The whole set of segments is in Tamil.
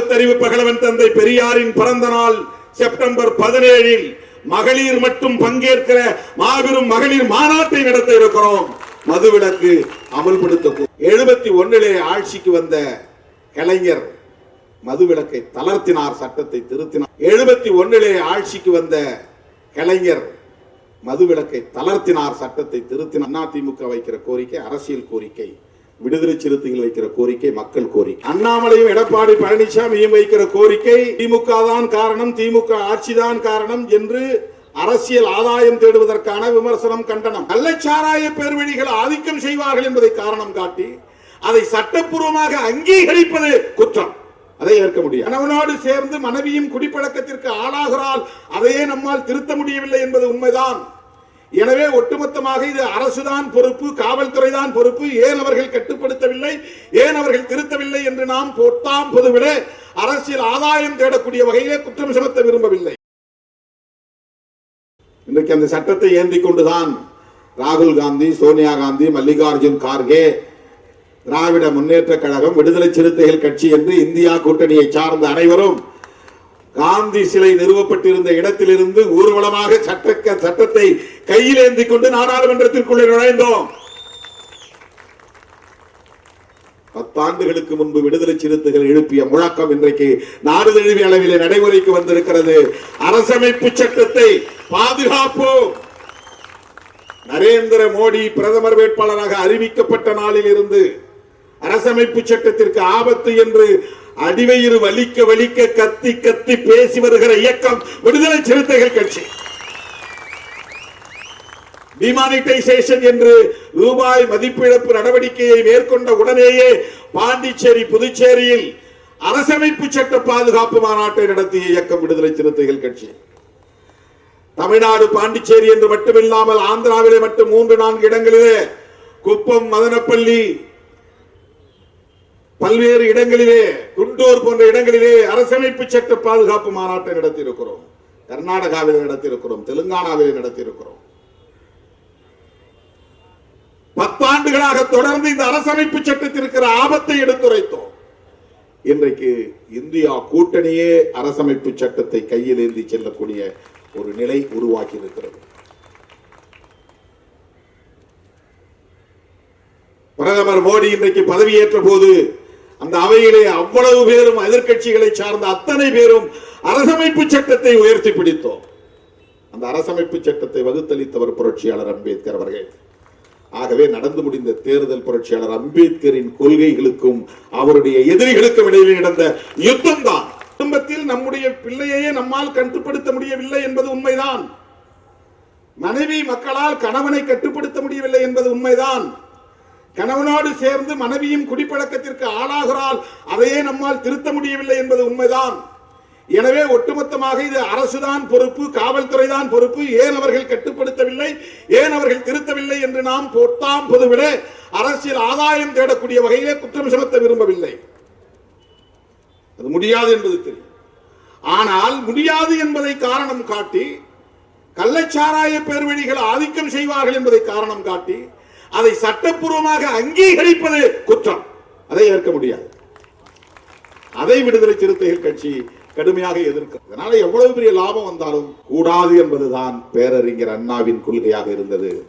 பகுத்தறிவு பகலவன் தந்தை பெரியாரின் பிறந்த நாள் செப்டம்பர் பதினேழில் மகளிர் மட்டும் பங்கேற்கிற மாபெரும் மகளிர் மாநாட்டை நடத்த இருக்கிறோம். மதுவிலக்கு அமல்படுத்த எழுபத்தி ஒன்னிலே ஆட்சிக்கு வந்த கலைஞர் மதுவிலக்கை தளர்த்தினார் சட்டத்தை திருத்தினார். எழுபத்தி ஒன்னிலே ஆட்சிக்கு வந்த கலைஞர் மதுவிலக்கை தளர்த்தினார் சட்டத்தை திருத்தினார். அதிமுக வைக்கிற கோரிக்கை அரசியல் கோரிக்கை. விடுதலை சிறுத்தைகள் வைக்கிற கோரிக்கை மக்கள் கோரிக்கை அண்ணாமலையும் எடப்பாடி பழனிசாமியும் வைக்கிற கோரிக்கை திமுக தான் காரணம் திமுக ஆட்சிதான் காரணம் என்று அரசியல் ஆதாயம் தேடுவதற்கான விமர்சனம் கண்டனம். கள்ளச்சாராய பேர்வழிகள் ஆதிக்கம் செய்வார்கள் என்பதை காரணம் காட்டி அதை சட்டப்பூர்வமாக அங்கீகரிப்பது குற்றம். அதை ஏற்க முடியும் கணவனோடு சேர்ந்து மனைவியும் குடிப்பழக்கத்திற்கு ஆளாகிறால் அதையே நம்மால் திருத்த முடியவில்லை என்பது உண்மைதான். எனவே ஒட்டுமொத்தமாக இது அரசுதான் பொறுப்பு காவல்துறை தான் பொறுப்பு. ஏன் அவர்கள் கட்டுப்படுத்தவில்லை? ஏன் அவர்கள் திருத்தவில்லை என்று நாம் பொத்தாம் பொதுவிட அரசியல் ஆதாயம் தேடக்கூடிய வகையிலே குற்றம் சுமத்த விரும்பவில்லை. இன்றைக்கு அந்த சட்டத்தை ஏந்தி கொண்டுதான் ராகுல் காந்தி சோனியா காந்தி மல்லிகார்ஜுன் கார்கே திராவிட முன்னேற்ற கழகம் விடுதலை சிறுத்தைகள் கட்சி என்று இந்தியா கூட்டணியை சார்ந்த அனைவரும் காந்தி சிலை நிறுவப்பட்டிருந்த இடத்திலிருந்து ஊர்வலமாக சட்ட சட்டத்தை கையில் ஏந்தி கொண்டு நாடாளுமன்றத்திற்குள்ளே நுழைந்தோம். பத்தாண்டுகளுக்கு முன்பு விடுதலை சிறுத்தைகள் எழுப்பிய முழக்கம் இன்றைக்கு நாடு தழுவிய அளவிலே நடைமுறைக்கு வந்திருக்கிறது. அரசமைப்பு சட்டத்தை பாதுகாப்போம். நரேந்திர மோடி பிரதமர் வேட்பாளராக அறிவிக்கப்பட்ட நாளில் இருந்து அரசமைப்பு சட்டத்திற்கு ஆபத்து என்று அடிவயிறு வலிக்க வலிக்க கத்தி கத்தி பேசி வருகிற இயக்கம் விடுதலை சிறுத்தைகள் கட்சி. டிமானிட்டைசேஷன் என்று ரூபாய் மதிப்பிழப்பு நடவடிக்கையை மேற்கொண்ட உடனேயே பாண்டிச்சேரி புதுச்சேரியில் அரசமைப்பு சட்ட பாதுகாப்பு மாநாட்டை நடத்திய இயக்கம் விடுதலை சிறுத்தைகள் கட்சி. தமிழ்நாடு பாண்டிச்சேரி என்று மட்டுமில்லாமல் ஆந்திராவிலே மட்டும் மூன்று நான்கு இடங்களிலே குப்பம் மதனப்பள்ளி பல்வேறு இடங்களிலே குண்டூர் போன்ற இடங்களிலே அரசமைப்பு சட்ட பாதுகாப்பு மாநாட்டை நடத்தியிருக்கிறோம். கர்நாடகாவில் நடத்தியிருக்கிறோம் தெலுங்கானாவில் நடத்தியிருக்கிறோம். பத்தாண்டுகளாக தொடர்ந்து இந்த அரசமைப்பு சட்டத்திற்கிற ஆபத்தை எடுத்துரைத்தோம். இன்றைக்கு இந்தியா கூட்டணியே அரசமைப்பு சட்டத்தை கையில் ஏந்தி செல்லக்கூடிய ஒரு நிலை உருவாக்கி இருக்கிறது. பிரதமர் மோடி இன்றைக்கு பதவியேற்ற போது அந்த அவையிலே அவ்வளவு பேரும் எதிர்க்கட்சிகளை சார்ந்த அத்தனை பேரும் அரசமைப்பு சட்டத்தை உயர்த்தி பிடித்தோம். அந்த அரசமைப்பு சட்டத்தை வகுத்தளித்தவர் புரட்சியாளர் அம்பேத்கர் அவர்கள். ஆகவே நடந்து முடிந்த தேர்தல் புரட்சியாளர் அம்பேத்கரின் கொள்கைகளுக்கும் அவருடைய எதிரிகளுக்கும் இடையிலே நடந்த யுத்தம் தான் குடும்பத்தில் நம்முடைய பிள்ளையையே நம்மால் கட்டுப்படுத்த முடியவில்லை என்பது உண்மைதான். மனைவி மக்களால் கணவனை கட்டுப்படுத்த முடியவில்லை என்பது உண்மைதான். கணவனோடு சேர்ந்து மனைவியும் குடிப்பழக்கத்திற்கு ஆளாகிறாள். அதையே நம்மால் திருத்த முடியவில்லை என்பது உண்மைதான். எனவே ஒட்டுமொத்தமாக இது அரசுதான் பொறுப்பு காவல்துறை தான் பொறுப்பு. ஏன் அவர்கள் கட்டுப்படுத்தவில்லை? ஏன் அவர்கள் திருத்தவில்லை என்று நாம் பொத்தாம் பொதுவிட அரசியல் ஆதாயம் தேடக்கூடிய வகையிலே குற்றம் சுமத்த விரும்பவில்லை. அது முடியாது என்பது தெரியும். ஆனால் முடியாது என்பதை காரணம் காட்டி கள்ளச்சாராய பேர்வழிகள் ஆதிக்கம் செய்வார்கள் என்பதை காரணம் காட்டி அதை சட்டப்பூர்வமாக அங்கீகரிப்பது குற்றம். அதை ஏற்க முடியாது. அதை விடுதலை சிறுத்தைகள் கட்சி கடுமையாக எதிர்க்கிறது அதனால எவ்வளவு பெரிய லாபம் வந்தாலும் கூடாது என்பதுதான் பேரறிஞர் அண்ணாவின் கொள்கையாக இருந்தது.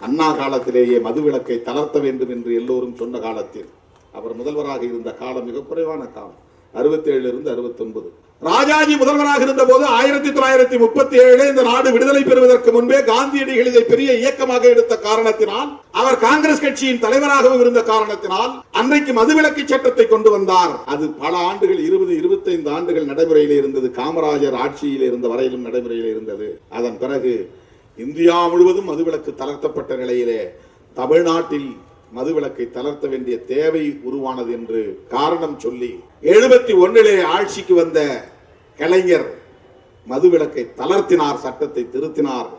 அண்ணா காலத்திலேயே மதுவிலக்கை தளர்த்த வேண்டும் என்று எல்லோரும் சொன்ன காலத்தில் அவர் முதல்வராக இருந்த காலம் மிக குறைவான காலம். அறுபத்தேழுல இருந்து அறுபத்தொன்பது. ராஜாஜி முதல்வராக இருந்த போது ஆயிரத்தி தொள்ளாயிரத்தி முப்பத்தி ஏழு இந்த நாடு விடுதலை பெறுவதற்கு முன்பே காந்தியடிகள் இதை பெரிய இயக்கமாக எடுத்த காரணத்தினால் அவர் காங்கிரஸ் கட்சியின் தலைவராகவும் இருந்த காரணத்தினால் அன்றைக்கு மதுவிலக்கு சட்டத்தை கொண்டு வந்தார். அது பல ஆண்டுகள் இருபது இருபத்தைந்து ஆண்டுகள் நடைமுறையில் இருந்தது. காமராஜர் ஆட்சியில் இருந்த வரையிலும் நடைமுறையில் இருந்தது. அதன் பிறகு இந்தியா முழுவதும் மதுவிலக்கு தளர்த்தப்பட்ட நிலையிலே தமிழ்நாட்டில் மதுவிலக்கை தளர்த்த வேண்டிய தேவை உருவானது என்று காரணம் சொல்லி எழுபத்தி ஒன்னிலே ஆட்சிக்கு வந்த கலைஞர் மதுவிலக்கை தளர்த்தினார் சட்டத்தை திருத்தினார்.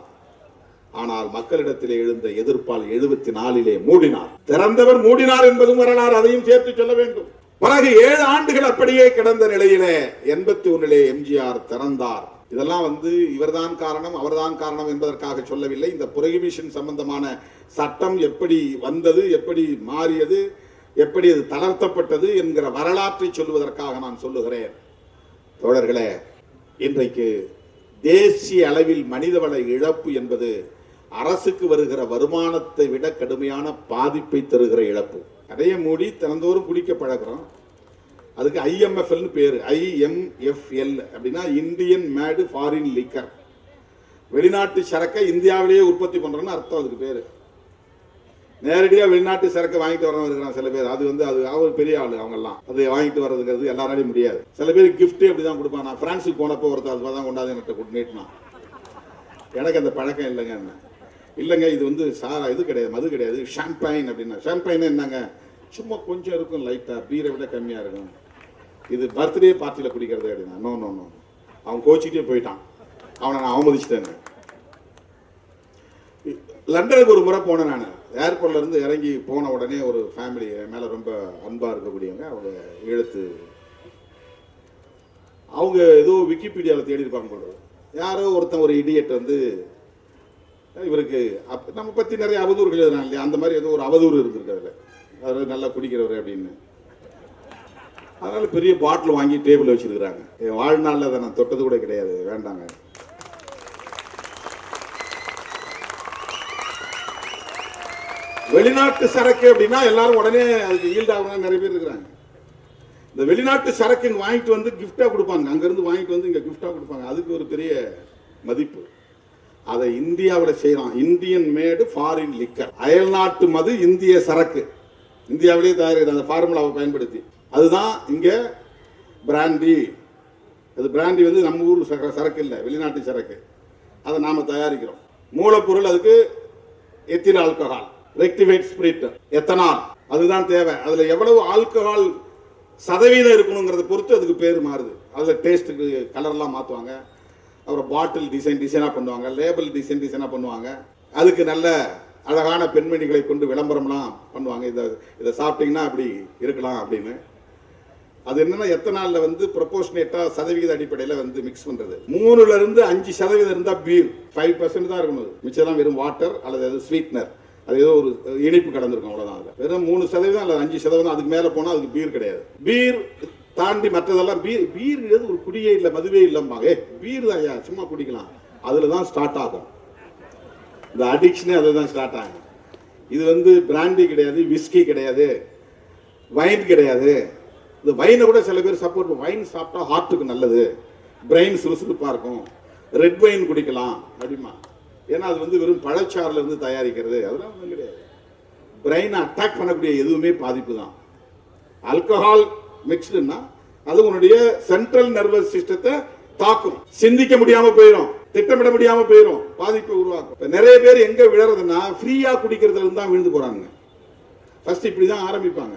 ஆனால் மக்களிடத்திலே எழுந்த எதிர்ப்பால் எழுபத்தி நாலிலே மூடினார். திறந்தவர் மூடினார் என்பதும் வரலாறு அதையும் சேர்த்து சொல்ல வேண்டும். பிறகு ஏழு ஆண்டுகள் அப்படியே கிடந்த நிலையிலே எண்பத்தி ஒன்னிலே எம்ஜிஆர் திறந்தார். இதெல்லாம் வந்து இவர்தான் காரணம் அவர்தான் காரணம் என்பதற்காக சொல்லவில்லை. இந்த புரோகிபிஷன் சம்பந்தமான சட்டம் எப்படி வந்தது எப்படி மாறியது எப்படி அது தளர்த்தப்பட்டது என்கிற வரலாற்றை சொல்லுவதற்காக நான் சொல்லுகிறேன். தோழர்களே இன்றைக்கு தேசிய அளவில் மனிதவள இழப்பு என்பது அரசுக்கு வருகிற வருமானத்தை விட கடுமையான பாதிப்பை தருகிற இழப்பு. கடையை மூடி தினந்தோறும் குடிக்க பழகிறோம். அதுக்கு ஐஎம்எஃப்எல்னு பேர். ஐஎம்எஃப்எல் அப்படின்னா இந்தியன் மேடு ஃபாரின் லிக்கர் வெளிநாட்டு சரக்கை இந்தியாவிலேயே உற்பத்தி பண்ணுறோன்னு அர்த்தம் அதுக்கு பேர். நேரடியாக வெளிநாட்டு சரக்கு வாங்கிட்டு வரவங்க இருக்கிறான் சில பேர். அது வந்து அது அவர் பெரிய ஆள் அவங்கெல்லாம். அது வாங்கிட்டு வர்றதுங்கிறது எல்லாராலையும் முடியாது. சில பேர் கிஃப்ட்டே அப்படி தான் கொடுப்பான் நான் ஃப்ரான்ஸுக்கு போனப்போ ஒருத்தர் அது தான் கொண்டாந்து என்கிட்ட கொண்டு நீட்டினான். எனக்கு அந்த பழக்கம் இல்லைங்க என்ன. இல்லைங்க இது வந்து சாரா இது கிடையாது மது கிடையாது ஷாம்பைன் அப்படின்னா. ஷாம்பைன் என்னங்க? சும்மா கொஞ்சம் இருக்கும் லைட்டாக பீரை விட கம்மியாக இருக்கும். இது பர்த்டே பார்ட்டியில் குடிக்கிறது அப்படின்னா. நோ நோ நோ அவன் கோச்சிக்கிட்டே போயிட்டான். அவனை நான் அவமதிச்சிட்டேங்க. லண்டனுக்கு ஒரு முறை போனேன் நான். ஏர்போர்ட்லேருந்து இறங்கி போன உடனே ஒரு ஃபேமிலி மேலே ரொம்ப அன்பாக இருக்கக்கூடியவங்க அவங்க எழுத்து. அவங்க ஏதோ விக்கிபீடியாவில் தேடி இருப்பாங்க யாரோ ஒருத்தன் ஒரு இடியட் வந்து இவருக்கு அப் நம்ம பற்றி நிறைய அவதூறுகள் எழுதுனா இல்லையா? அந்த மாதிரி ஏதோ ஒரு அவதூறு இருந்திருக்கு அதில் அவர் நல்லா குடிக்கிறவர் அப்படின்னு. அதனால் பெரிய பாட்டில் வாங்கி டேபிள் வச்சுருக்குறாங்க. என் வாழ்நாளில் அதை நான் தொட்டது கூட கிடையாது. வேண்டாங்க. வெளிநாட்டு சரக்கு அப்படின்னா எல்லாரும் உடனே அதுக்கு ஈல்ட் ஆகுறாங்க நிறைய பேர் இருக்கிறாங்க. இந்த வெளிநாட்டு சரக்கு இங்கே வாங்கிட்டு வந்து கிஃப்டாக கொடுப்பாங்க. அங்கேருந்து வாங்கிட்டு வந்து இங்கே கிஃப்டாக கொடுப்பாங்க. அதுக்கு ஒரு பெரிய மதிப்பு. அதை இந்தியாவில் செய்யலாம் இந்தியன் மேடு ஃபாரின் லிக்கர் அயல்நாட்டு மது இந்திய சரக்கு. இந்தியாவிலேயே தயாரிக்கிற அந்த ஃபார்முலாவை பயன்படுத்தி. அதுதான் இங்கே பிராண்டி அது பிராண்டி வந்து நம்ம ஊர் சரக்கு இல்லை. வெளிநாட்டு சரக்கு. அதை நாம் தயாரிக்கிறோம். மூலப்பொருள் அதுக்கு ethyl alcohol rectified spirit ethanol. அதுதான் தேவை. அதில் எவ்வளவு ஆல்கஹால் சதவீதம் இருக்கணுங்கிறத பொறுத்து அதுக்கு பேர் மாறுது. அதில் டேஸ்ட்டுக்கு கலர்லாம் மாற்றுவாங்க. அப்புறம் பாட்டில் டிசைன் டிசைனாக பண்ணுவாங்க. லேபிள் டிசைன் டிசைனாக பண்ணுவாங்க. அதுக்கு நல்ல அழகான பெண்மணிகளை கொண்டு விளம்பரம்லாம் பண்ணுவாங்க. இதை இதை சாப்பிட்டீங்கன்னா அப்படி இருக்கலாம் அப்படின்னு. அது என்னன்னா எத்தனால்ல வந்து ப்ரொபோஷனேட்டா சதவிகித அடிப்படையில் வந்து மிக்ஸ் பண்றது. மூணுல இருந்து அஞ்சு சதவீதம் இருந்தா பீர் ஃபைவ் பர்சன்ட் தான் இருக்கணும். மிச்சம் தான் வெறும் வாட்டர் அல்லது ஸ்வீட்னர் அது ஏதோ ஒரு இணைப்பு கடந்திருக்கும் அவ்வளோதான் அதில். வெறும் மூணு சதவீதம் அல்லது அஞ்சு சதவீதம் அதுக்கு மேலே போனால் அதுக்கு பீர் கிடையாது. பீர் தாண்டி மற்றதெல்லாம் பீர் பீர் ஒரு குடியே இல்லை மதுவே இல்லம்மா ஏ பீர் தான் ஐயா சும்மா குடிக்கலாம். அதில் தான் ஸ்டார்ட் ஆகும். இந்த அடிக்ஷனே அதில் தான் ஸ்டார்ட் ஆகும் இது வந்து பிராண்டி கிடையாது விஸ்கி கிடையாது வைன் கிடையாது. இந்த வைனை கூட சில பேர் சப்போர்ட் வைன் சாப்பிட்டா ஹார்ட்டுக்கு நல்லது. பிரெயின் சுறுசுறுப்பாக இருக்கும். ரெட் வைன் குடிக்கலாம் அப்படிமா ஏன்னா அது வந்து வெறும் பழச்சாறுல இருந்து தயாரிக்கிறது. அதெல்லாம் ஒன்றும் கிடையாது. பிரெயினை அட்டாக் பண்ணக்கூடிய எதுவுமே பாதிப்பு தான். ஆல்கஹால் மிக்ஸ்டுன்னா அது உன்னுடைய சென்ட்ரல் நர்வஸ் சிஸ்டத்தை தாக்கும். சிந்திக்க முடியாம போயிடும் திட்டமிட முடியாம போயிடும் பாதிப்பை உருவாக்கும். நிறைய பேர் எங்க விழறதுன்னா ஃப்ரீயா குடிக்கிறதுல இருந்து தான் விழுந்து போறாங்க ஃபர்ஸ்ட் இப்படி தான் ஆரம்பிப்பாங்க.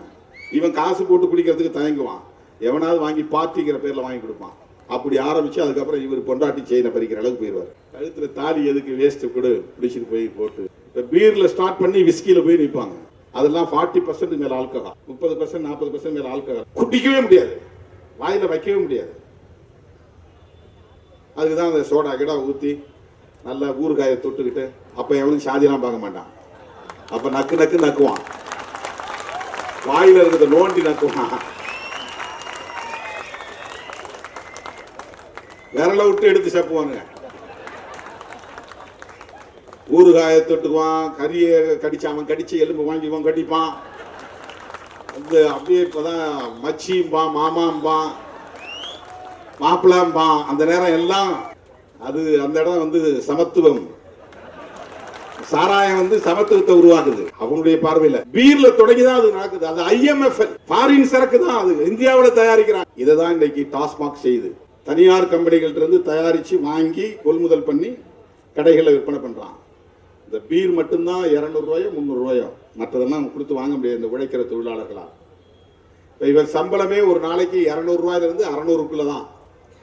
இவன் காசு போட்டு குடிக்கிறதுக்கு தயங்குவான். எவனாவது வாங்கி பார்ட்டிங்கிற பேர்ல வாங்கி கொடுப்பான். அப்படி ஆரம்பிச்சு அதுக்கப்புறம் இவர் பொண்டாட்டி செயினை பறிக்கிற அளவுக்கு போயிடுவார் கழுத்துல தாலி எதுக்கு வேஸ்ட் கூட பிடிச்சிட்டு போய் போட்டு. இப்போ பீர்ல ஸ்டார்ட் பண்ணி விஸ்கில போய் நிற்பாங்க அதெல்லாம் ஃபார்ட்டி பர்சன்ட் மேல ஆல்கஹால் முப்பது பர்சன்ட் நாற்பது பர்சன்ட் மேல ஆல்கஹால் குடிக்கவே முடியாது. வாயில வைக்கவே முடியாது. அதுக்கு தான் அந்த சோடா கிடா ஊற்றி நல்லா ஊறுகாயை தொட்டுக்கிட்டு அப்போ எவனும் சாதியெல்லாம் பார்க்க மாட்டான். அப்போ நக்கு நக்கு நக்குவான். வாயில இருக்கிறத நோண்டி நக்குவான். விரல விட்டு எடுத்து சாப்பிடுவாங்க ஊறுகாயை தொட்டுக்குவான் கறியை கடிச்சாமன் கடிச்சு எலும்பு வாங்கிக்குவான் கடிப்பான். அந்த அப்படியே இப்போதான் மச்சியும்பான் மாமாம்பான் மாப்பிளாம்பான் அந்த நேரம் எல்லாம் அது அந்த இடம் வந்து சமத்துவம். சாராயம் வந்து சமத்துவத்தை உருவாக்குது. அவங்களுடைய பார்வையில. பீர்ல தொடங்கிதான் அது நடக்குது. அது ஐஎம்எஃப் ஃபாரின் சரக்கு தான் அது. இந்தியாவில் தயாரிக்கிறாங்க. இதை தான் இன்னைக்கு டாஸ்மாக் செய்யுது தனியார் கம்பெனிகள்ட்ட இருந்து தயாரிச்சு வாங்கி கொள்முதல் பண்ணி கடைகளில் விற்பனை பண்றான் இந்த பீர் மட்டும்தான் இரநூறுவாயோ முந்நூறுரூவாயோ மற்றதெல்லாம் கொடுத்து வாங்க முடியாது இந்த உழைக்கிற தொழிலாளர்களால். இப்போ இவர் சம்பளமே ஒரு நாளைக்கு இரநூறுவாயிலிருந்து இருந்து அறநூறுக்குள்ள தான்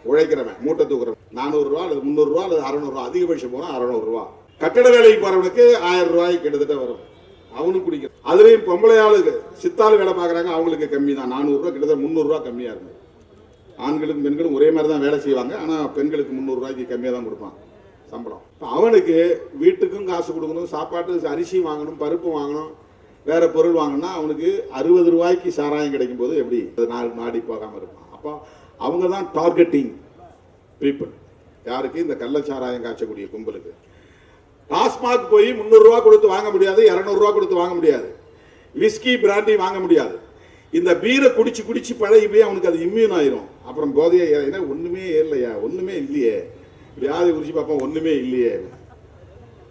உழைக்கிறவன் மூட்டை தூக்குறவன். நானூறுரூவா அல்லது முந்நூறுரூவா அல்லது அறநூறுவா அதிகபட்சம் போனால் அறநூறுரூவா கட்டட வேலைக்கு போகிறவனுக்கு ஆயிரம் ரூபாய் கிட்டத்தட்ட வரும். அவனும் குடிக்கிறான். அதுலேயும் பொம்பளை ஆளுக்கு சித்தாள் வேலை பார்க்குறாங்க அவங்களுக்கு கம்மி தான் நானூறுரூவா கிட்டத்தட்ட முந்நூறுரூவா கம்மியாக இருக்கும் ஆண்களுக்கும் பெண்களும் ஒரே மாதிரி தான் வேலை செய்வாங்க. ஆனால் பெண்களுக்கு முந்நூறுரூவாய்க்கு கம்மியாக தான் கொடுப்பான். சம்பளம். அவனுக்கு வீட்டுக்கும் காசு கொடுக்கணும் சாப்பாட்டுக்கு அரிசி வாங்கணும் பருப்பு வாங்கணும் வேற பொருள் வாங்கினா அவனுக்கு அறுபது ரூபாய்க்கு சாராயம் கிடைக்கும் போது எப்படி நாடு நாடி போகாமல் இருப்பான். அப்போ அவங்க தான் டார்கெட்டிங் பீப்புள் யாருக்கு? இந்த கள்ளச்சாராயம் காய்ச்சக்கூடிய கும்பலுக்கு. டாஸ்மாக் போய் முந்நூறுரூவா கொடுத்து வாங்க முடியாது இரநூறுவா கொடுத்து வாங்க முடியாது. விஸ்கி பிராண்டி வாங்க முடியாது. இந்த பீரை குடிச்சு குடிச்சு பழகி போய் அவனுக்கு அது இம்யூன் ஆயிரும். அப்புறம் போதையே ஏன்னா ஒன்றுமே இல்லையா? ஒன்றுமே இல்லையே. வியாதி குடிச்சு பார்ப்போம் ஒண்ணுமே இல்லையே.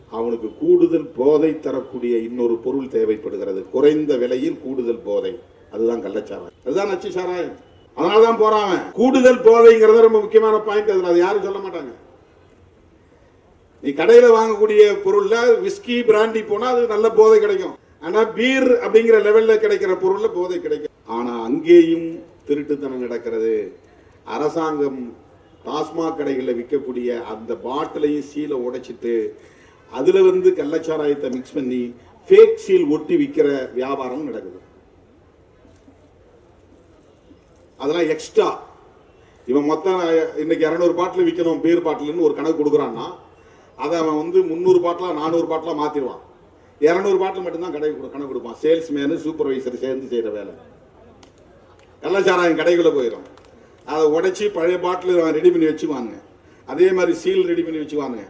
அவனுக்கு கூடுதல் போதை தரக்கூடிய இன்னொரு பொருள் தேவைப்படுகிறது. குறைந்த விலையில் கூடுதல் போதை. அதுதான் கள்ளச்சாராயம். அதுதான் நச்சு சாராயம் அதனால தான் போறான் அவன். கூடுதல் போதைங்கிறத ரொம்ப முக்கியமான பாயிண்ட் அதுல அது யாரும் சொல்ல மாட்டாங்க. நீ கடையில வாங்கக்கூடிய பொருள்ல விஸ்கி பிராண்டி போனா அது நல்ல போதை கிடைக்கும். ஆனா பீர் அப்படிங்கிற லெவல்ல கிடைக்கிற பொருள்ல போதை கிடைக்கும். ஆனா அங்கேயும் திருட்டுத்தனம் நடக்கிறது. அரசாங்கம் டாஸ்மாக் கடைகளில் விற்கக்கூடிய அந்த பாட்டிலையும் சீலை உடைச்சிட்டு அதில் வந்து கள்ளச்சாராயத்தை மிக்ஸ் பண்ணி ஃபேக் சீல் ஒட்டி விற்கிற வியாபாரம் நடக்குது. அதெல்லாம் எக்ஸ்ட்ரா இவன் மொத்தம் இன்னைக்கு இரநூறு பாட்டில் விற்கணும் பீர் பாட்டில்னு ஒரு கணக்கு கொடுக்குறான்னா அதை அவன் வந்து முந்நூறு பாட்டிலாக நானூறு பாட்டிலாக மாற்றிடுவான் இரநூறு பாட்டில் மட்டும்தான் கடை கொடு- கணக்கு கொடுப்பான். சேல்ஸ்மேனு சூப்பர்வைசர் சேர்ந்து செய்கிற வேலை. கள்ளச்சாராயம் கடைக்குள்ளே போயிடும். அதை உடைச்சி பழைய பாட்டில் அவன் ரெடி பண்ணி வச்சுக்குவாங்க அதே மாதிரி சீல் ரெடி பண்ணி வச்சுக்குவாங்க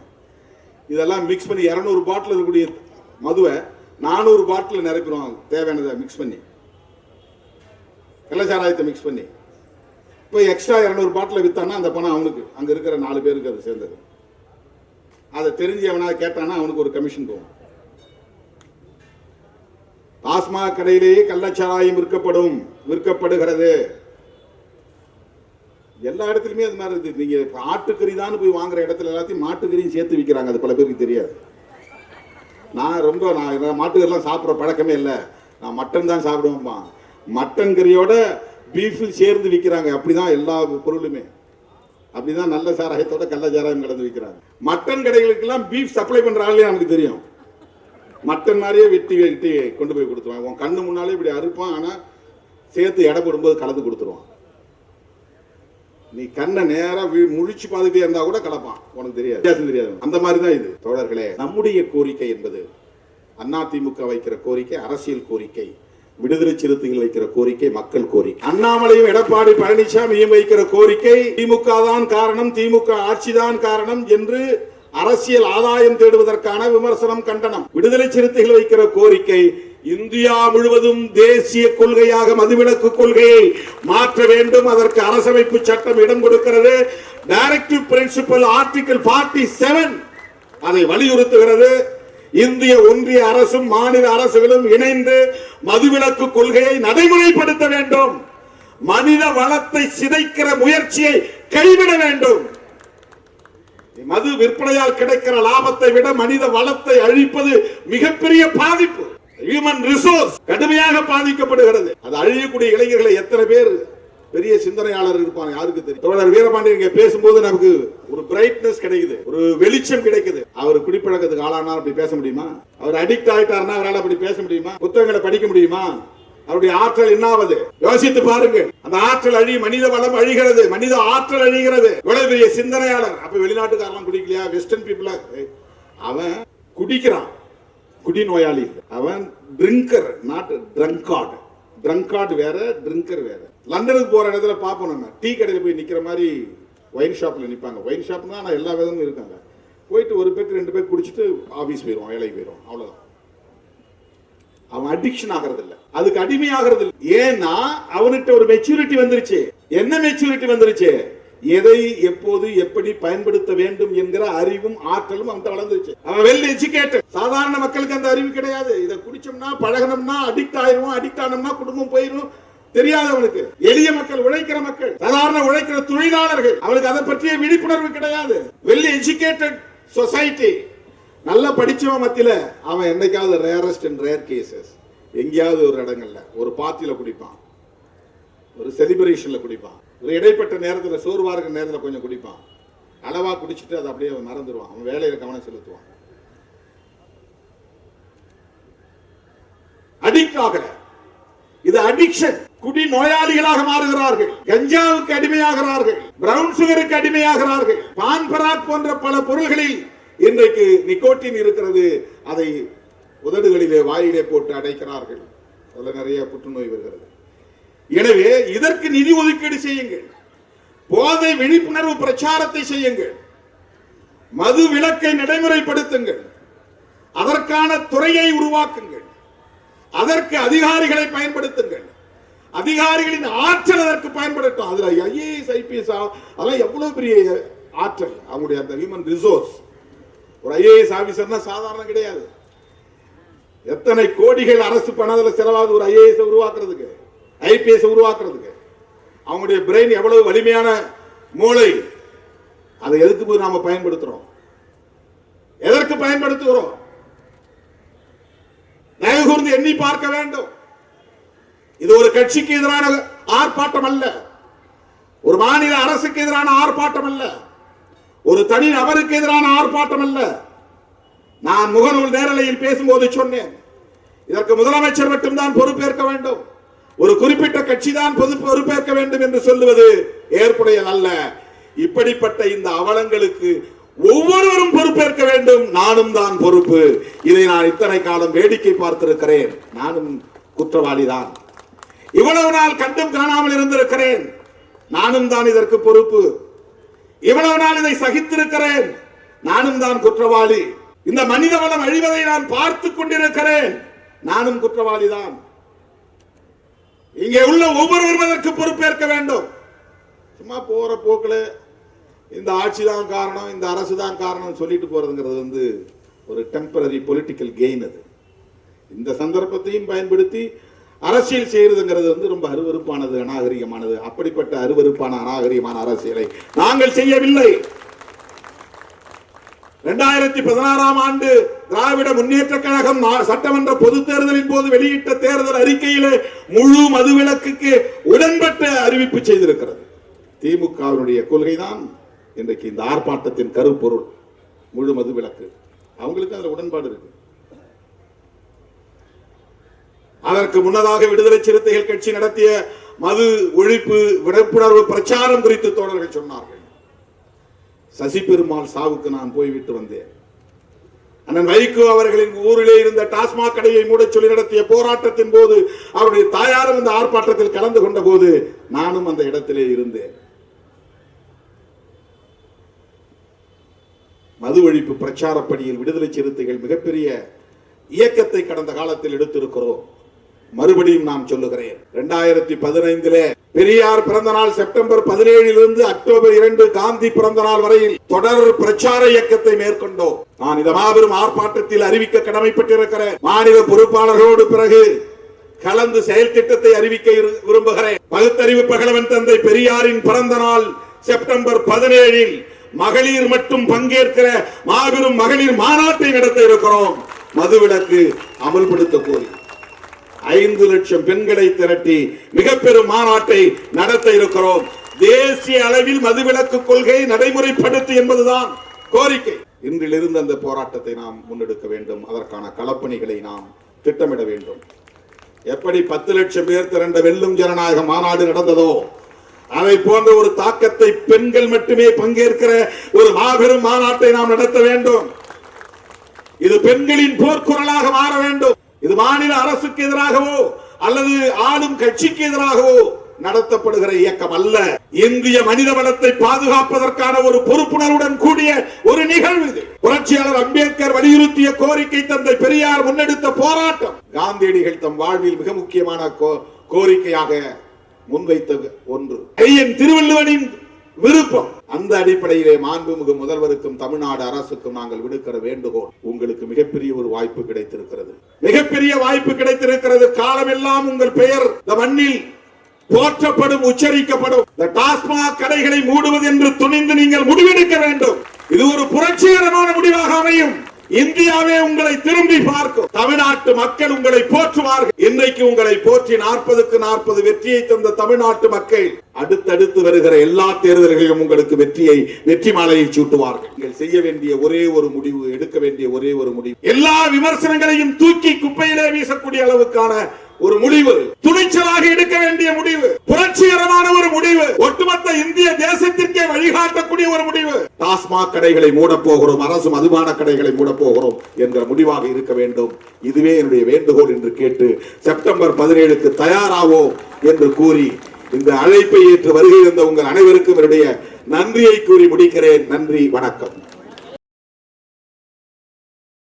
இதெல்லாம் மிக்ஸ் பண்ணி இரநூறு பாட்டில் இருக்கக்கூடிய மதுவை நானூறு பாட்டில் நிரப்பிடுவாங்க. தேவையானதை மிக்ஸ் பண்ணி. கள்ளச்சாராயத்தை மிக்ஸ் பண்ணி. இப்போ எக்ஸ்ட்ரா இரநூறு பாட்டில் விற்றான்னா அந்த பணம் அவனுக்கு. அங்கே இருக்கிற நாலு பேருக்கு அது சேர்ந்தது. அதை தெரிஞ்சு எவனாவது கேட்டானா அவனுக்கு ஒரு கமிஷன் போகும். டாஸ்மாக் கடையிலேயே கள்ளச்சாராயம் விற்கப்படும். விற்கப்படுகிறது. எல்லா இடத்துலையுமே அது மாதிரி இருக்குது. நீங்கள் இப்போ ஆட்டுக்கறி தான் போய் வாங்குற இடத்துல எல்லாத்தையும் மாட்டுக்கறியும் சேர்த்து விற்கிறாங்க அது பல பேருக்கு தெரியாது. நான் ரொம்ப நான் மாட்டுக்கறிலாம் சாப்பிட்ற பழக்கமே இல்லை. நான் மட்டன் தான் சாப்பிடுவேன்பா. மட்டன் கறியோட பீஃபு சேர்ந்து விற்கிறாங்க அப்படி தான் எல்லா பொருளுமே. அப்படிதான் நல்ல சாராயத்தோட கள்ள சாராயம் கலந்து விற்கிறாங்க மட்டன் கடைகளுக்கெல்லாம் பீஃப் சப்ளை பண்ணுற ஆளே நமக்கு தெரியும். மட்டன் மாதிரியே வெட்டி வெட்டி கொண்டு போய் கொடுத்துருவான் உன் கண்ணு முன்னாலே இப்படி அறுப்பான். ஆனால் சேர்த்து எடை போடும்போது கலந்து கொடுத்துருவான். நீ கண்ணை நேரா முழிச்சு பார்த்துட்டே இருந்தா கூட கலப்பான். உனக்கு தெரியாது. வித்தியாசம் தெரியாது. அந்த மாதிரி தான் இது. தோழர்களே நம்முடைய கோரிக்கை என்பது அதிமுக வைக்கிற கோரிக்கை அரசியல் கோரிக்கை விடுதலை சிறுத்தைகள் வைக்கிற கோரிக்கை மக்கள் கோரிக்கை. அண்ணாமலையும் எடப்பாடி பழனிசாமியும் வைக்கிற கோரிக்கை திமுக தான் காரணம் திமுக ஆட்சிதான் காரணம் என்று அரசியல் ஆதாயம் தேடுவதற்கான விமர்சனம் கண்டனம். விடுதலை சிறுத்தைகள் வைக்கிற கோரிக்கை இந்தியா முழுவதும் தேசிய கொள்கையாக மதுவிலக்கு கொள்கையை மாற்ற வேண்டும். அதற்கு அரசமைப்பு சட்டம் இடம் கொடுக்கிறது. டைரக்டிவ் பிரின்சிபல் ஆர்டிகல் 47 அதை வலியுறுத்துகிறது. இந்திய ஒன்றிய அரசும் மாநில அரசுகளும் இணைந்து மதுவிலக்கு கொள்கையை நடைமுறைப்படுத்த வேண்டும். மனித வளத்தை சிதைக்கிற முயற்சியை கைவிட வேண்டும். மது விற்பனையால் கிடைக்கிற லாபத்தை விட மனித வளத்தை அழிப்பது மிகப்பெரிய பாதிப்பு. ஹியூமன் ரிசோர்ஸ் கடுமையாக பாதிக்கப்படுகிறது. அது அழியக்கூடிய இளைஞர்களை எத்தனை பேர் பெரிய சிந்தனையாளர் இருப்பாங்க யாருக்கு தெரியும்? தோழர் வீரபாண்டியன் பேசும்போது நமக்கு ஒரு பிரைட்னஸ் கிடைக்குது ஒரு வெளிச்சம் கிடைக்குது. அவர் குடிப்பழக்கத்துக்கு ஆளானா அப்படி பேச முடியுமா? அவர் அடிக்ட் ஆயிட்டாருன்னா அவரால் அப்படி பேச முடியுமா? புத்தகங்களை படிக்க முடியுமா? அவருடைய ஆற்றல் என்னாவது? யோசித்து பாருங்க அந்த ஆற்றல் அழி மனித வளம் அழிகிறது மனித ஆற்றல் அழிகிறது. இவ்வளவு பெரிய சிந்தனையாளர். அப்ப வெளிநாட்டுக்காரலாம் குடிக்கலையா? வெஸ்டர்ன் பீப்புளா அவன் குடிக்கிறான். குடி நோயாளி அவன் ட்ரிங்கர் நாட் ட்ரங்கார்டு ட்ரங்கார்டு வேற ட்ரிங்கர் வேற. லண்டனுக்கு போற இடத்துல பார்ப்போம் நம்ம. டீ கடையில் போய் நிற்கிற மாதிரி ஒயின் ஷாப்ல நிற்பாங்க ஒயின் ஷாப்னா ஆனால் எல்லா விதமும் இருக்காங்க. போயிட்டு ஒரு பேருக்கு ரெண்டு பேர் குடிச்சிட்டு ஆஃபீஸ் போயிடும் வேலைக்கு போயிடும் அவ்வளோதான் அவன் அடிக்ஷன் ஆகிறது இல்லை அதுக்கு அடிமை ஆகிறது இல்லை ஏன்னா அவனுக்கு ஒரு மெச்சூரிட்டி வந்துருச்சு. என்ன மெச்சூரிட்டி வந்துருச்சு? எதை எப்போது எப்படி பயன்படுத்த வேண்டும் என்கிற அறிவும் ஆற்றலும் அந்த வளர்ந்துருச்சு. அவன் வெல் எஜுகேட்டட் சாதாரண மக்களுக்கு அந்த அறிவு கிடையாது. இதை குடிச்சோம்னா பழகணும்னா அடிக்ட் ஆயிரும் அடிக்ட் ஆனோம்னா குடும்பம் போயிரும். தெரியாதவனுக்கு. எளிய மக்கள் உழைக்கிற மக்கள் சாதாரண உழைக்கிற தொழிலாளர்கள் அவனுக்கு அதை பற்றிய விழிப்புணர்வு கிடையாது. Well educated society. நல்லா படிச்சவன் மத்தியில அவன் என்னைக்காவது ரேரஸ்ட் அண்ட் ரேர் கேசஸ் எங்கேயாவது ஒரு இடங்கள்ல. ஒரு பார்ட்டியில குடிப்பான். ஒரு செலிபிரேஷன்ல குடிப்பான். ஒரு இடைப்பட்ட நேரத்துல சோர்வா இருக்கிற நேரத்துல கொஞ்சம் குடிப்பான். அளவா குடிச்சிட்டு அதை அப்படியே அவன் மறந்துடுவான். அவன் வேலையில் கவனம் செலுத்துவான். அடிக்ட் ஆகல. இது அடிக்ஷன் குடி நோயாளிகளாக மாறுகிறார்கள். கஞ்சாவுக்கு அடிமையாகிறார்கள். பிரவுன் சுகருக்கு அடிமையாகிறார்கள். பான் பராக் போன்ற பல பொருள்களில் இன்றைக்கு நிக்கோட்டின் இருக்கிறது. அதை உதடுகளிலே வாயிலே போட்டு அடைக்கிறார்கள். அதில் நிறைய புற்றுநோய் வருகிறது. எனவே இதற்கு நிதி ஒதுக்கீடு செய்யுங்கள். போதை விழிப்புணர்வு பிரச்சாரத்தை செய்யுங்கள். மது விலக்கை நடைமுறைப்படுத்துங்கள். அதற்கான துறையை உருவாக்குங்கள். அதற்கு அதிகாரிகளை பயன்படுத்துங்கள். அதிகாரிகளின் ஆற்றல் அதற்கு பயன்படுத்தும் அதுல ஐஏஎஸ் ஐபிஎஸ் அதெல்லாம் எவ்வளவு பெரிய ஆற்றல்? அவங்களுடைய அந்த ஹியூமன் ரிசோர்ஸ் ஒரு ஐஏஎஸ் ஆபீசர்னா சாதாரண கிடையாது. எத்தனை கோடிகள் அரசு பணத்தில் செலவாகுது ஒரு ஐஏஎஸ் உருவாக்குறதுக்கு? ஐபிஎஸ் உருவாக்குறதுக்கு. அவங்களுடைய பிரெயின் எவ்வளவு வலிமையான மூளை? அதை எதுக்கு போய் நாம பயன்படுத்துறோம்? எதற்கு பயன்படுத்துகிறோம்? தயவுகூர்ந்து எண்ணி பார்க்க வேண்டும். இது ஒரு கட்சிக்கு எதிரான ஆர்ப்பாட்டம் அல்ல. ஒரு மாநில அரசுக்கு எதிரான ஆர்ப்பாட்டம் அல்ல. ஒரு தனி நபருக்கு எதிரான ஆர்ப்பாட்டம் அல்ல. நான் முகநூல் நேரலையில் பேசும்போது சொன்னேன். இதற்கு முதலமைச்சர் மட்டும்தான் பொறுப்பேற்க வேண்டும். ஒரு குறிப்பிட்ட கட்சி தான் பொது பொறுப்பேற்க வேண்டும் என்று சொல்லுவது ஏற்புடையதல்ல. இப்படிப்பட்ட இந்த அவலங்களுக்கு ஒவ்வொருவரும் பொறுப்பேற்க வேண்டும். நானும் தான் பொறுப்பு. இதை நான் இத்தனை காலம் வேடிக்கை பார்த்திருக்கிறேன். நானும் குற்றவாளிதான். இவ்வளவு நாள் கண்டும் காணாமல் இருந்திருக்கிறேன். நானும் தான் இதற்கு பொறுப்பு. இவ்வளவு நாள் இதை சகித்திருக்கிறேன். நானும் தான் குற்றவாளி. இந்த மனித வளம் அழிவதை நான் பார்த்து கொண்டிருக்கிறேன். நானும் குற்றவாளி தான் இங்கே உள்ள ஒவ்வொருவரும் அதற்கு பொறுப்பேற்க வேண்டும். சும்மா போற போக்கில் இந்த ஆட்சி தான் காரணம் இந்த அரசு தான் காரணம் சொல்லிட்டு போறதுங்கிறது வந்து ஒரு டெம்பரரி பொலிட்டிக்கல் கெயின் அது. இந்த சந்தர்ப்பத்தையும் பயன்படுத்தி அரசியல் செய்யறதுங்கிறது வந்து ரொம்ப அருவருப்பானது அநாகரிகமானது. அப்படிப்பட்ட அருவருப்பான அநாகரிகமான அரசியலை நாங்கள் செய்யவில்லை. இரண்டாயிரத்தி பதினாறாம் ஆண்டு திராவிட முன்னேற்ற கழகம் சட்டமன்ற பொது தேர்தலின் போது வெளியிட்ட தேர்தல் அறிக்கையிலே முழு மதுவிலக்குக்கு உடன்பட்ட அறிவிப்பு செய்திருக்கிறது. திமுகவினுடைய கொள்கைதான் இன்றைக்கு இந்த ஆர்ப்பாட்டத்தின் கருப்பொருள் முழு மதுவிலக்கு. அவங்களுக்கு அதுல உடன்பாடு இருக்கு. அதற்கு முன்னதாக விடுதலை சிறுத்தைகள் கட்சி நடத்திய மது ஒழிப்பு விழிப்புணர்வு பிரச்சாரம் குறித்து தோழர்கள் சொன்னார்கள். சசி பெருமாள் சாவுக்கு நான் போய்விட்டு வந்தேன். அண்ணன் வைகோ அவர்களின் ஊரிலே இருந்த டாஸ்மாக் கடையை மூடச் சொல்லி நடத்திய போராட்டத்தின் போது அவருடைய தாயாரும் இந்த ஆர்ப்பாட்டத்தில் கலந்து கொண்ட போது நானும் அந்த இடத்திலே இருந்தேன். மது ஒழிப்பு பிரச்சாரப்படியில் விடுதலை சிறுத்தைகள் மிகப்பெரிய இயக்கத்தை கடந்த காலத்தில் எடுத்திருக்கிறோம். மறுபடியும் நான் சொல்லுகிறேன். இரண்டாயிரத்தி பதினைந்திலே பெரியார் பிறந்த நாள் செப்டம்பர் பதினேழிலிருந்து அக்டோபர் இரண்டு காந்தி பிறந்த நாள் வரையில் தொடர் பிரச்சார இயக்கத்தை மேற்கொண்டோம். நான் இந்த மாபெரும் ஆர்ப்பாட்டத்தில் அறிவிக்க கடமைப்பட்டிருக்கிறேன் மாநில பொறுப்பாளர்களோடு பிறகு கலந்து செயல் திட்டத்தை அறிவிக்க விரும்புகிறேன். பகுத்தறிவு பகலவன் தந்தை பெரியாரின் பிறந்த நாள் செப்டம்பர் பதினேழில் மகளிர் மட்டும் பங்கேற்கிற மாபெரும் மகளிர் மாநாட்டை நடத்த இருக்கிறோம் மதுவிலக்கு அமல்படுத்த கோரி. ஐந்து லட்சம் பெண்களை திரட்டி மிக பெரும் மாநாட்டை நடத்த இருக்கிறோம். தேசிய அளவில் மதுவிலக்கு கொள்கை நடைமுறைப்படுத்து என்பதுதான் கோரிக்கை. இன்றிலிருந்து அந்த போராட்டத்தை நாம் முன்னெடுக்க வேண்டும். அதற்கான களப்பணிகளை நாம் திட்டமிட வேண்டும். எப்படி பத்து லட்சம் பேர் திரண்ட வெல்லும் ஜனநாயக மாநாடு நடந்ததோ அதை போன்ற ஒரு தாக்கத்தை பெண்கள் மட்டுமே பங்கேற்கிற ஒரு மாபெரும் மாநாட்டை நாம் நடத்த வேண்டும். இது பெண்களின் போர்க்குரலாக மாற வேண்டும். இது மாநில அரசுக்கு எதிராகவோ அல்லது ஆளும் கட்சிக்கு எதிராகவோ நடத்தப்படுகிற இயக்கம் அல்ல. இந்திய மனித வளத்தை பாதுகாப்பதற்கான ஒரு பொறுப்புணர்வுடன் கூடிய ஒரு நிகழ்வு இது. புரட்சியாளர் அம்பேத்கர் வலியுறுத்திய கோரிக்கை தந்தை பெரியார் முன்னெடுத்த போராட்டம். காந்தியடிகள் தம் வாழ்வில் மிக முக்கியமான கோ- கோரிக்கையாக முன்வைத்த ஒன்று. ஐயன் திருவள்ளுவனின் விருப்பம். அந்த அடிப்படையிலே மாண்புமிகு முதல்வருக்கும் தமிழ்நாடு அரசுக்கும் நாங்கள் விடுக்கிற வேண்டுகோள் உங்களுக்கு மிகப்பெரிய ஒரு வாய்ப்பு கிடைத்திருக்கிறது. மிகப்பெரிய வாய்ப்பு கிடைத்திருக்கிறது. காலமெல்லாம் உங்கள் பெயர் இந்த மண்ணில் போற்றப்படும் உச்சரிக்கப்படும். இந்த டாஸ்மாக் கடைகளை மூடுவது என்று துணிந்து நீங்கள் முடிவெடுக்க வேண்டும். இது ஒரு புரட்சிகரமான முடிவாக அமையும். இந்தியாவே உங்களை திரும்பி பார்க்கும். தமிழ்நாட்டு மக்கள் உங்களை போற்றுவார்கள். இன்றைக்கு உங்களை போற்றி நாற்பதுக்கு நாற்பது வெற்றியை தந்த தமிழ்நாட்டு மக்கள் அடுத்தடுத்து வருகிற எல்லா தேர்தல்களிலும் உங்களுக்கு வெற்றியை வெற்றி மாலையை சூட்டுவார்கள். நீங்கள் செய்ய வேண்டிய ஒரே ஒரு முடிவு எடுக்க வேண்டிய ஒரே ஒரு முடிவு. எல்லா விமர்சனங்களையும் தூக்கி குப்பையிலே வீசக்கூடிய அளவுக்கான ஒரு முடிவு. துணிச்சலாக எடுக்க வேண்டிய முடிவு. புரட்சிகரமான ஒரு முடிவு. ஒட்டுமொத்த இந்திய தேசத்திற்கே வழிகாட்டக்கூடிய ஒரு முடிவு. டாஸ்மாக் கடைகளை மூடப் போகிறோம் அரசு மதுபான கடைகளை மூடப் போகிறோம் என்ற முடிவாக இருக்க வேண்டும். இதுவே என்னுடைய வேண்டுகோள் என்று கேட்டு செப்டம்பர் பதினேழுக்கு தயாராவோம் என்று கூறி இந்த அழைப்பை ஏற்று வருகை உங்கள் அனைவருக்கும் என்னுடைய நன்றியை கூறி முடிக்கிறேன். நன்றி வணக்கம்.